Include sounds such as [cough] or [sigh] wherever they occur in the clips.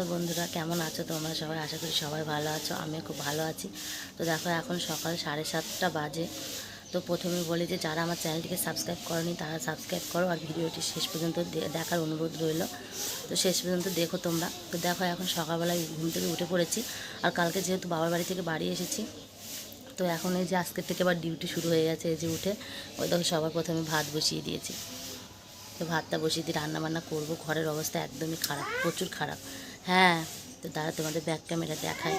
সকাল বন্ধুরা, কেমন আছো তোমরা? সবাই আশা করি সবাই ভালো আছো, আমিও খুব ভালো আছি। তো দেখো, এখন সকাল সাড়ে সাতটা বাজে। তো প্রথমে বলি যে, যারা আমার চ্যানেলটিকে সাবস্ক্রাইব করনি, তারা সাবস্ক্রাইব করো আর ভিডিওটি শেষ পর্যন্ত দেখার অনুরোধ রইল। তো শেষ পর্যন্ত দেখো তোমরা। তো দেখো, এখন সকালবেলায় ঘুম থেকে উঠে পড়েছি আর কালকে যেহেতু বাবার বাড়ি থেকে বাড়ি এসেছি, তো এখন এই যে আজকের থেকে আবার ডিউটি শুরু হয়ে গেছে, এই যে উঠে ওই দেখো সবার প্রথমে ভাত বসিয়ে দিয়েছি। তো ভাতটা বসিয়ে দিয়ে রান্না বান্না করব। ঘরের অবস্থা একদমই খারাপ, প্রচুর খারাপ। হ্যাঁ তো দাঁড়া তোমাদের ব্যাক ক্যামেরা দেখায়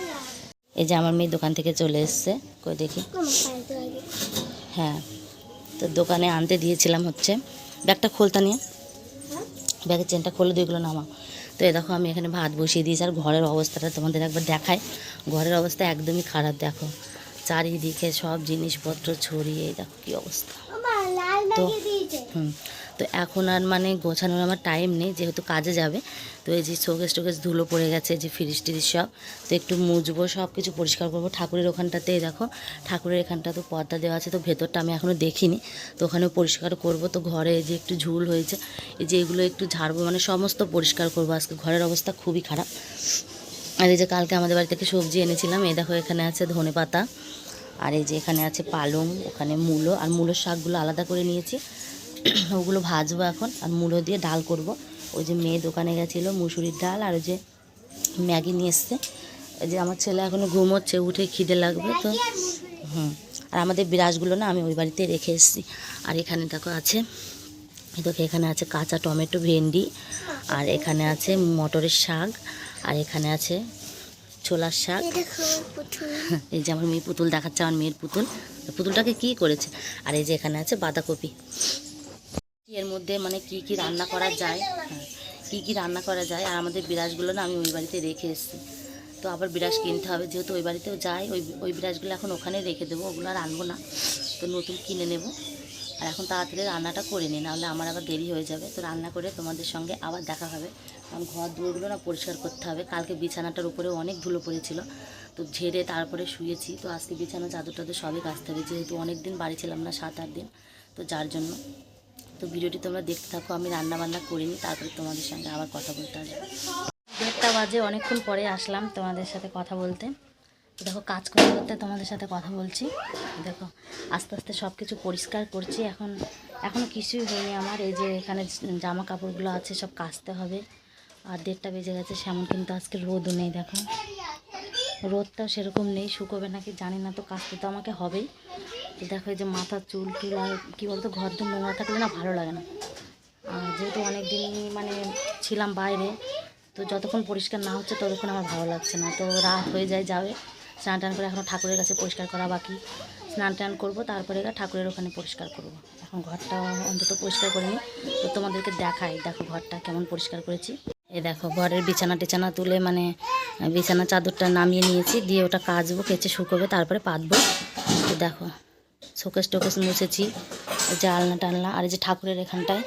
এই যে আমার মেয়ে দোকান থেকে চলে এসছে, কই দেখি। হ্যাঁ তো দোকানে আনতে দিয়েছিলাম হচ্ছে, ব্যাগটা খোলতা নিয়ে। ব্যাগের চেনটা খুলে দিয়ে এগুলো নামা তো এ দেখো, আমি এখানে ভাত বসিয়ে দিয়েছি, আর ঘরের অবস্থাটা তোমাদের একবার দেখায় ঘরের অবস্থা একদমই খারাপ, দেখো। চারিদিকে সব জিনিসপত্র ছড়িয়ে দেখো কী অবস্থা। তো হুম। তো এখন আর মানে গোছানোর আমার টাইম নেই, যেহেতু কাজে যাবে। তো এই যে শোকেস টোকেস ধুলো পড়ে গেছে, যে ফ্রিজ টিরিজ সব। তো একটু মুজবো সব কিছু পরিষ্কার করব। ঠাকুরের ওখানটাতে দেখো, ঠাকুরের এখানটা তো পর্দা দেওয়া আছে, তো ভেতরটা আমি এখনও দেখিনি। তো ওখানে পরিষ্কার করব। তো ঘরে যে একটু ঝুল হয়েছে, এই যে এগুলো একটু ঝাড়বো মানে সমস্ত পরিষ্কার করব। আজকে ঘরের অবস্থা খুবই খারাপ। আর এই যে কালকে আমাদের বাড়ি থেকে সবজি এনেছিলাম, এই দেখো এখানে আছে ধনে পাতা। আর এই যে এখানে আছে পালং, ওখানে মূলো। আর মূলোর শাকগুলো আলাদা করে নিয়েছি। [clears throat] ওগুলো ভাজবো এখন আর মূলো দিয়ে ডাল করব। ওই যে মেয়ে দোকানে গেছিল মুসুরির ডাল আর ওই যে ম্যাগি নিয়ে এসছে। যে আমার ছেলে এখনও ঘুমোচ্ছে উঠে খিদে লাগবে তো। হুম আর আমাদের বিরাজগুলো না আমি ওই বাড়িতে রেখে এসেছি। আর এখানে দেখো আছে দেখো এখানে আছে কাঁচা টমেটো ভেন্ডি আর এখানে আছে মটরের শাক আর এখানে আছে ছোলার শাক। [laughs] এই যে আমার মেয়ে পুতুল দেখাচ্ছে আমার মেয়ের পুতুল। পুতুলটাকে কি করেছে? আর এই যে এখানে আছে বাঁধাকপি। এর মধ্যে মানে কি কি রান্না করা যায়? হ্যাঁ, কি কি রান্না করা যায়? আর আমাদের বিরাজগুলো না আমি ওই বাড়িতে রেখে এসেছি। তো আবার বিরাজ কিনতে হবে যেহেতু ওই বাড়িতেও যাই ওই ওই বিরাজগুলো এখন ওখানে রেখে দেবো ওগুলো আর আনব না। তো নতুন কিনে নেব। আর এখন তাড়াতাড়ি রান্নাটা করে নিই নাহলে আমার আবার দেরি হয়ে যাবে। তো রান্না করে তোমাদের সঙ্গে আবার দেখা হবে। কারণ ঘর দুয়ারগুলো না পরিষ্কার করতে হবে। কালকে বিছানাটার উপরে অনেক ধুলো পড়েছিল। তো ঝেড়ে তারপরে শুয়েছি। তো আজকে বিছানা চাদর টাদর সবই কাচতে হবে। যেহেতু অনেক দিন বাড়ি ছিলাম না সাত আট দিন। তো যার জন্য তো ভিডিওটি তোমরা দেখতে থাকো, আমি রান্না বান্না করিনি, তারপরে তোমাদের সঙ্গে আবার কথা বলতে আসব দেড়টা বাজে, অনেকক্ষণ পরে আসলাম তোমাদের সাথে কথা বলতে। দেখো, কাজ করতে করতে তোমাদের সাথে কথা বলছি। দেখো, আস্তে আস্তে সব কিছু পরিষ্কার করছি। এখন এখনও কিছুই হয়নি আমার। এই যে এখানে জামা কাপড়গুলো আছে, সব কাচতে হবে। আর দেড়টা বেজে গেছে, সেমন কিন্তু আজকে রোদও নেই, দেখো। রোদটাও সেরকম নেই, শুকোবে নাকি জানি না, তো কাচতে তো আমাকে হবেই। তো দেখো যে মাথা, চুল, টুল আর কী বলতো, ঘর দূর নোংরা থাকলে না ভালো লাগে না। আর যেহেতু অনেক দিনই মানে ছিলাম বাইরে, তো যতক্ষণ পরিষ্কার না হচ্ছে ততক্ষণ আমার ভালো লাগছে না। তো রাত হয়ে যায়, যাবে। স্নান টান করে এখনও ঠাকুরের কাছে পরিষ্কার করা বাকি। স্নান টান করব, তারপরে ঠাকুরের ওখানে পরিষ্কার করব। এখন ঘরটা অন্তত পরিষ্কার করে নিই। তো তোমাদেরকে দেখাই, দেখো ঘরটা কেমন পরিষ্কার করেছি। এ দেখো ঘরের বিছানা টিছানা তুলে মানে বিছানা চাদরটা নামিয়ে নিয়েছি। দিয়ে ওটা কাচবো, কেচে শুকোবে, তারপরে পাতবো। তো দেখো শোকেস টোকেস মুছেছি যে আলনা টালনা, আর এই যে ঠাকুরের এখানটায়,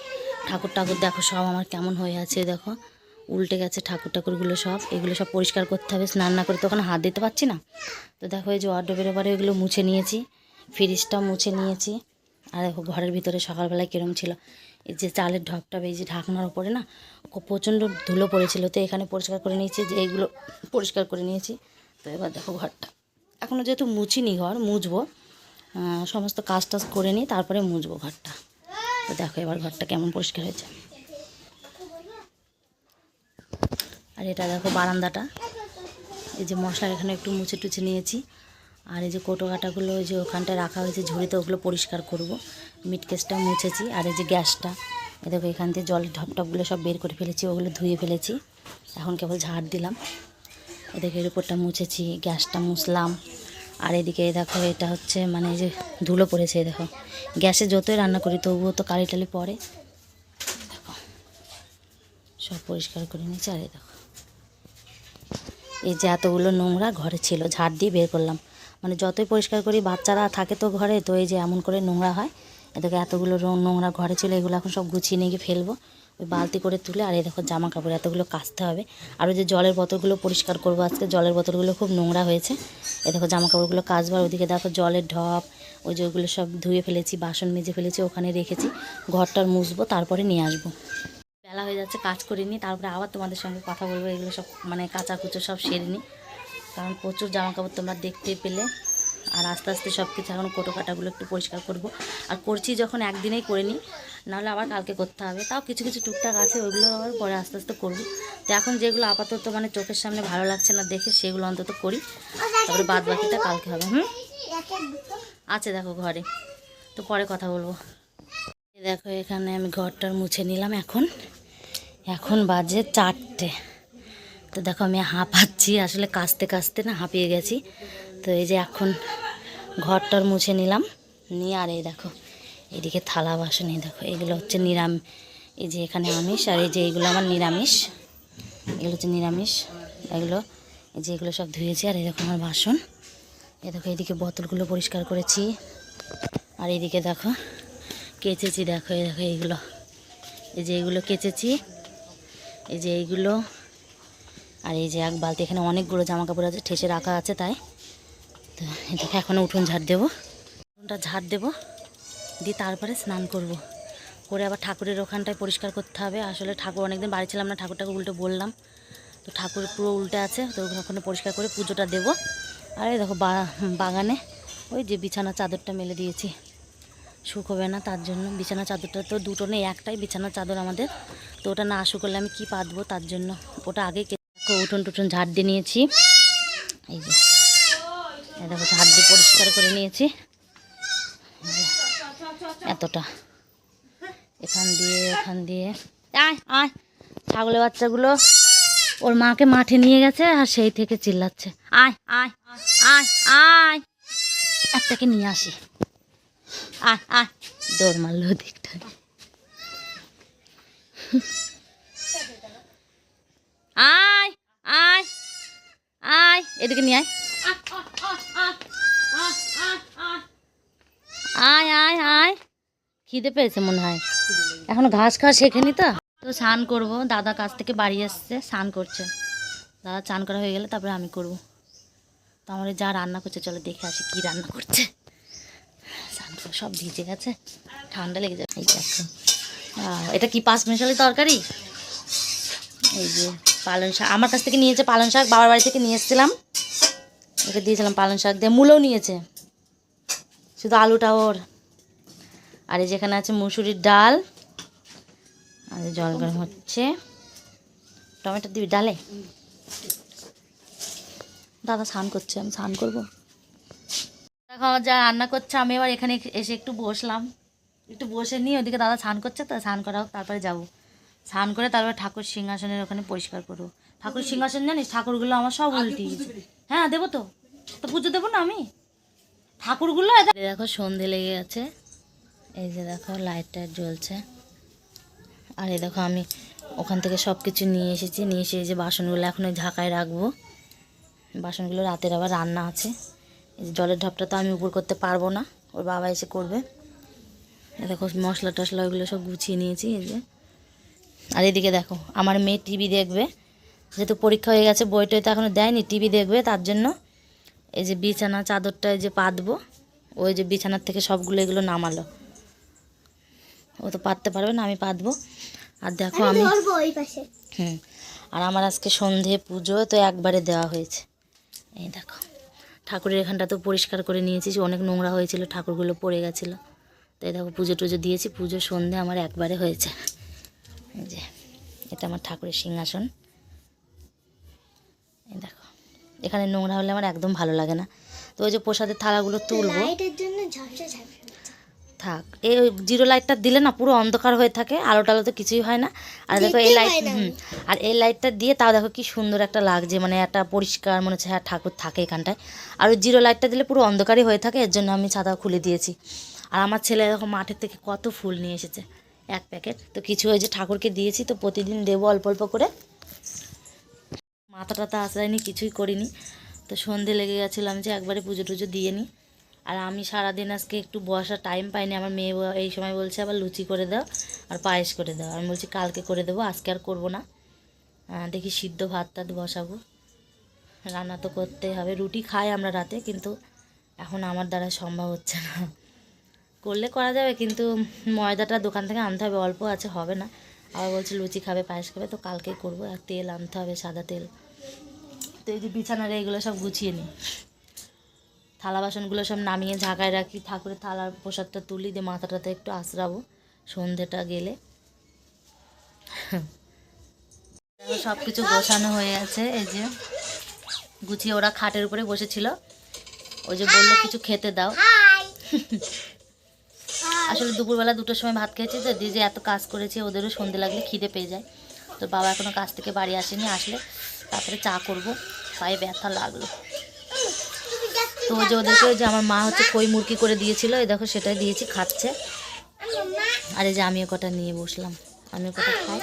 ঠাকুর ঠাকুর দেখো সব আমার কেমন হয়ে আছে, দেখো। উল্টে গেছে ঠাকুর ঠাকুরগুলো সব, এগুলো সব পরিষ্কার করতে হবে, স্নান না করে তো ওখানে হাত দিতে পারছি না। তো দেখো এই যে ওয়ার্ডোবের এবারে এগুলো মুছে নিয়েছি ফ্রিজটা মুছে নিয়েছি। আর দেখো ঘরের ভিতরে সকালবেলায় কিরম ছিল, এই যে চালের ঢপটা এই যে ঢাকনার ওপরে না প্রচণ্ড ধুলো পড়েছিল, তো এখানে পরিষ্কার করে নিয়েছি, যে এইগুলো পরিষ্কার করে নিয়েছি। তো এবার দেখো ঘরটা এখনও যেহেতু মুছিনি ঘর, মুছবো সমস্ত কাজ টাজ করে নিই তারপরে মুছবো ঘরটা। তো দেখো এবার ঘরটা কেমন পরিষ্কার হয়েছে। আর এটা দেখো বারান্দাটা। এই যে মশলার এখানে একটু মুছে টুছে নিয়েছি। আর এই যে কোটো কাটাগুলো ওই যে ওখানটায় রাখা হয়েছে ঝুড়িতে, ওগুলো পরিষ্কার করব। মিট কেসটা মুছেছি। আর এই যে গ্যাসটা, এই দেখো এখান থেকে জলের ঢপ টপগুলো সব বের করে ফেলেছি, ওগুলো ধুয়ে ফেলেছি। এখন কেবল ঝাড় দিলাম। এদিকে এর উপরটা মুছেছি, গ্যাসটা মুছলাম। আর এদিকে দেখো, এটা হচ্ছে মানে যে ধুলো পড়েছে দেখো। গ্যাসে যতই রান্না করি, তবুও তো কালি টালি পড়ে। দেখো, সব পরিষ্কার করে নিয়েছি, আর এই দেখো। এই যে এতগুলো নোংরা ঘরে ছিল, ঝাড় দিয়ে বের করলাম। মানে যতই পরিষ্কার করি, বাচ্চারা থাকে তো ঘরে, তো এই যে এমন করে নোংরা হয়। এদিকে এতগুলো নোংরা ঘরে ছিল, এগুলো এখন সব গুছিয়ে নিয়ে ফেলব। ওই বালতি করে তুলে, আর এই দেখো জামা কাপড় এতগুলো কাচতে হবে। আর ওই যে জলের বোতলগুলো পরিষ্কার করব আজকে, জলের বোতলগুলো খুব নোংরা হয়েছে। এ দেখো জামা কাপড়গুলো কাচবার ওদিকে দেখো জলের ঢপ, ওই যে ওগুলো সব ধুয়ে ফেলেছি, বাসন মেজে ফেলেছি, ওখানে রেখেছি। ঘরটার মুছবো, তারপরে নিয়ে আসব। বেলা হয়ে যাচ্ছে, কাজ করিনি, তারপরে আবার তোমাদের সঙ্গে কথা বলব, এগুলো সব মানে কাঁচা কুচো সব সেরে নিই কারণ প্রচুর জামা কাপড় তোমরা দেখতে পেলে। আর আস্তে আস্তে সব কিছু এখন কোটো কাটাগুলো একটু পরিষ্কার করব। আর করছি যখন একদিনেই করে নিই নাহলে আবার কালকে করতে হবে। তাও কিছু কিছু টুকটাক আছে, ওইগুলো আবার পরে আস্তে আস্তে করব। তো এখন যেগুলো আপাতত মানে চোখের সামনে ভালো লাগছে না দেখে সেগুলো অন্তত করি। তারপরে বাদ বাকিটা কালকে হবে, হুম? আছে দেখো ঘরে। তো পরে কথা বলব। দেখো এখানে আমি ঘরটার মুছে নিলাম এখন। এখন বাজে চারটে। তো দেখো আমি হাঁপাচ্ছি, আসলে কাস্তে কাস্তে না হাঁপিয়ে গেছি। তো এই যে এখন ঘরটার মুছে নিলাম। নিয়ে আর এই দেখো। এদিকে থালা বাসন, এই দেখো, এগুলো হচ্ছে নিরাম, এই যে এখানে আমিষ, আর এই যে এগুলো আমার নিরামিষ। এগুলো হচ্ছে নিরামিষ, এগুলো, এই যে এগুলো সব ধুয়েছি, আর দেখো আমার বাসন। এ দেখো, এদিকে বোতলগুলো পরিষ্কার করেছি। আর এদিকে দেখো, কেচেছি, দেখো, এই দেখো এইগুলো। এই যে এইগুলো কেচেছি, এই যে এইগুলো, আর এই যে এক বালতি, এখানে অনেকগুলো জামা কাপড় আছে, ঠেসে রাখা আছে তাই। তো দেখো এখনও উঠোন ঝাড় দেবো। উঠোনটা ঝাড় দেবো। দিয়ে তারপরে স্নান করব। করে আবার ঠাকুরের ওখানটায় পরিষ্কার করতে হবে। আসলে ঠাকুর অনেকদিন বাড়ি ছিলাম না, ঠাকুরটাকে উল্টো বললাম। তো ঠাকুর পুরো উল্টে আছে, তো ওখানে পরিষ্কার করে পুজোটা দেবো। আর এই দেখো বাগানে ওই যে বিছানা চাদরটা মেলে দিয়েছি। শুকোবে না তার জন্য। বিছানা চাদরটা তো দুটো নেই, একটাই বিছানা চাদর আমাদের। তো ওটা না শুকোলে আমি কি পাতবো তার জন্য। ওটা আগে উঠোন টুটন ঝাড় দিয়ে নিয়েছি। এই যে দেখো ঝাড় দিয়ে পরিষ্কার করে নিয়েছি। এতটা। এখান দিয়ে এখান দিয়ে। আয় আয়। ছাগলের বাচ্চাগুলো ওর মাকে মাঠে নিয়ে গেছে আর সেই থেকে চিল্লাচ্ছে। আয় আয় আয় আয়। একটাকে নিয়ে আসি। আয় আয়। দৌড় মারলো দিকটা আয় আয় আয়। এদিকে নিয়ে আয়। আয় আয়। খিদে পেয়েছে মনে হয়। এখন ঘাস খাওয়া শেখেনি তো? তো স্নান করব। দাদা কাছ থেকে বাড়ি আসছে, স্নান করছে। দাদা চান করা হয়ে গেলে তারপরে আমি করব। তো আমার যা রান্না করছে, চলো দেখে আসি কি রান্না করছে। স্নান সব ভিজে গেছে। ঠান্ডা লেগে যাবে। এই দেখো। এটা কি পাঁচ মিশালি তরকারি? এই যে পালং শাক। আমার কাছ থেকে নিয়েছে পালং শাক, বাবার বাড়ি থেকে নিয়ে এসেছিলাম। ওকে দিয়েছিলাম পালং শাক দিয়ে। মূলও নিয়েছে। শুধু আলুটা ওর। আর এই যেখানে আছে মুসুরির ডাল আর জল গরম হচ্ছে। টমেটো দিবি ডালে? দাদা স্নান করছে আমি স্নান করব। দেখো আমার যা রান্না করছে আমি এবার এখানে এসে একটু বসলাম। একটু বসে নিয়ে ওদিকে দাদা স্নান করছে তো স্নান করা হোক তারপরে যাব। স্নান করে তারপরে ঠাকুর সিংহাসনের ওখানে পরিষ্কার করব। ঠাকুর সিংহাসন জানিস? ঠাকুরগুলো আমার সব উল্টি হ্যাঁ দেবো তো। তো পুজো দেবো না আমি? ঠাকুরগুলো দেখো সন্ধে লেগে গেছে। এই যে দেখো লাইট টাইট জ্বলছে। আর এই দেখো, আমি ওখান থেকে সব কিছু নিয়ে এসেছি। নিয়ে এসে এই যে বাসনগুলো এখন ঝাঁকায় রাখব। বাসনগুলো রাতের আবার রান্না আছে। এই যে জলের ঢপটা তো আমি উপর করতে পারব না, ওর বাবা এসে করবে। দেখো, মশলা টশলা ওইগুলো সব গুছিয়ে নিয়েছি, এই যে। আর এদিকে দেখো, আমার মেয়ে টিভি দেখবে। যেহেতু পরীক্ষা হয়ে গেছে বইটই তো এখনও দেয়নি, টিভি দেখবে, তার জন্য এই যে বিছানা, চাদরটা এই যে পাতবো। ওই যে বিছানার থেকে সবগুলো এগুলো নামালো। ও তো পাততে পারবে না আমি পাতবো আর দেখো আমি হুম। আর আমার আজকে সন্ধে পুজো তো একবারে দেওয়া হয়েছে। এই দেখো। ঠাকুরের এখানটা তো পরিষ্কার করে নিয়েছি অনেক নোংরা হয়েছিল ঠাকুরগুলো পড়ে গেছিল। তো এই দেখো পুজো টুজো দিয়েছি পুজো সন্ধে আমার একবারে হয়েছে। যে এটা আমার ঠাকুরের সিংহাসন। এই দেখো। এখানে নোংরা হলে আমার একদম ভালো লাগে না। তো ওই যে প্রসাদের থালাগুলো তুলবো। থাক। এই জিরো লাইটটা দিলে না পুরো অন্ধকার হয়ে থাকে আলো টালো তো কিছুই হয় না। আর দেখো এই লাইট হুম আর এই লাইটটা দিয়ে তাও দেখো কি সুন্দর একটা লাগছে মানে একটা পরিষ্কার মনে হচ্ছে হ্যাঁ ঠাকুর থাকে এখানটায়। আর ওই জিরো লাইটটা দিলে পুরো অন্ধকারই হয়ে থাকে এর জন্য আমি ছাতা খুলে দিয়েছি। আর আমার ছেলে দেখো মাঠের থেকে কত ফুল নিয়ে এসেছে এক প্যাকেট। তো কিছু ওই যে ঠাকুরকে দিয়েছি তো প্রতিদিন দেবো অল্প অল্প করে। মাথা টাথা আশ্রায়নি কিছুই করিনি। তো সন্ধে লেগে গেছিলাম যে একবারে পুজো টুজো দিয়ে নিই আর আমি সারাদিন আজকে একটু বসার টাইম পাইনি। আমার মেয়ে এই সময় বলছে, আবার লুচি করে দাও আর পায়েস করে দাও। আমি বলছি, কালকে করে দেবো, আজকে আর করব না। দেখি সিদ্ধ ভাত টাত বসাবো। রান্না তো করতেই হবে। রুটি খাই আমরা রাতে, কিন্তু এখন আমার দ্বারা সম্ভব হচ্ছে না। করলে করা যাবে, কিন্তু ময়দাটা দোকান থেকে আনতে হবে, অল্প আছে, হবে না। আবার বলছে, লুচি খাবে, পায়েস খাবে, তো কালকে করব। আর তেল আনতে হবে, সাদা তেল। তো এই যে বিছানার এইগুলো সব গুছিয়ে নিই। থালা বাসনগুলো সব নামিয়ে ঝাঁকায় রাখি, ঠাকুরের থালার প্রসাদটা তুলি, দিয়ে মাথাটাতে একটু আশ্রাবো সন্ধ্যেটা গেলে। সব কিছু গোছানো হয়ে আছে, এই যে গুছিয়ে ওরা খাটের উপরে বসেছিল। ওই যে বলল, কিছু খেতে দাও। আসলে দুপুরবেলা দুটোর সময় ভাত খেয়েছি তো, দিয়ে যে এত কাজ করেছি, ওদেরও সন্ধে লাগলে খিদে পেয়ে যায়। তোর বাবা এখনও কাজ থেকে বাড়ি আসেনি, আসলে তারপরে চা করব, পায়ে ব্যথা লাগল। তো ওই যে ওদেরকে যে আমার মা হচ্ছে কই মুরগি করে দিয়েছিল, এই দেখো সেটাই দিয়েছি, খাচ্ছে। আর যে আমিও কটা নিয়ে বসলাম, আমিও কটা খাই।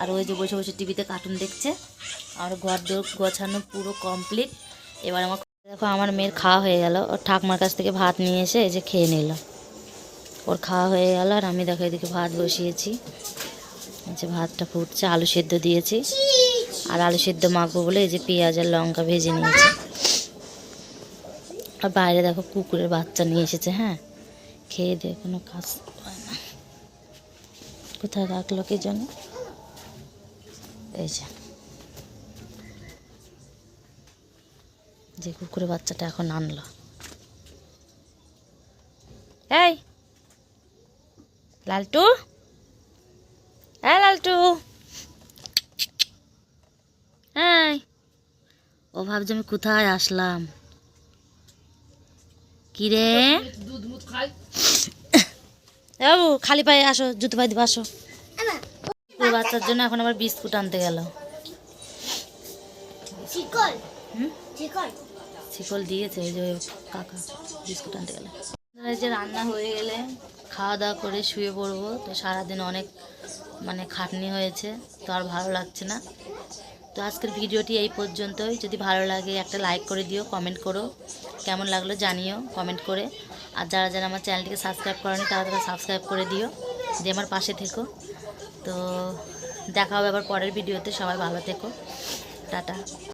আর ওই যে বসে বসে টিভিতে কার্টুন দেখছে, আর ঘর দোর গোছানো পুরো কমপ্লিট। এবার আমার দেখো আমার মেয়ের খাওয়া হয়ে গেল, ওর ঠাকমার কাছ থেকে ভাত নিয়ে এসে এই যে খেয়ে নিল। ওর খাওয়া হয়ে গেল, আর আমি দেখো এদিকে ভাত বসিয়েছি। ভাতটা ফুটছে, আলু সেদ্ধ দিয়েছি। আর আলু সেদ্ধ মাখবো বলে এই যে পেঁয়াজ আর লঙ্কা ভেজে নিয়েছি। আর বাইরে দেখো কুকুরের বাচ্চা নিয়ে এসেছে হ্যাঁ? খেয়ে দিয়ে কোনো কাজ হয় না। কোথায় রাখল কে জানে? এই যে। যে কুকুরের বাচ্চাটা এখন আনলো। এই! লালটু? হ্যাঁ লালটু? হ্যাঁ ও ভাবছে আমি কোথায় আসলাম? কি রে? বাবু খালি পায়ে আসো জুতো পায়ে দিবে আসো। বাচ্চার জন্য এখন আবার বিস্কুট আনতে গেল। হুম? শিকল। দিয়েছে ওই যে ওই কাকা বিস্কুট আনতে গেলে। এই যে রান্না হয়ে গেলে খাওয়া দাওয়া করে শুয়ে পড়ব। তো সারাদিন অনেক মানে খাটনি হয়েছে তো আর ভালো লাগছে না। তো আজকের ভিডিওটি এই পর্যন্তই। যদি ভালো লাগে একটা লাইক করে দিও কমেন্ট করো। কেমন লাগল জানিও কমেন্ট করে। আর যারা যারা আমার চ্যানেলটিকে সাবস্ক্রাইব করেনি, তারা তারা সাবস্ক্রাইব করে দিও যে আমার পাশে থেকো। তো দেখা হবে আবার পরের ভিডিওতে। সবাই ভালো থেকো। টাটা।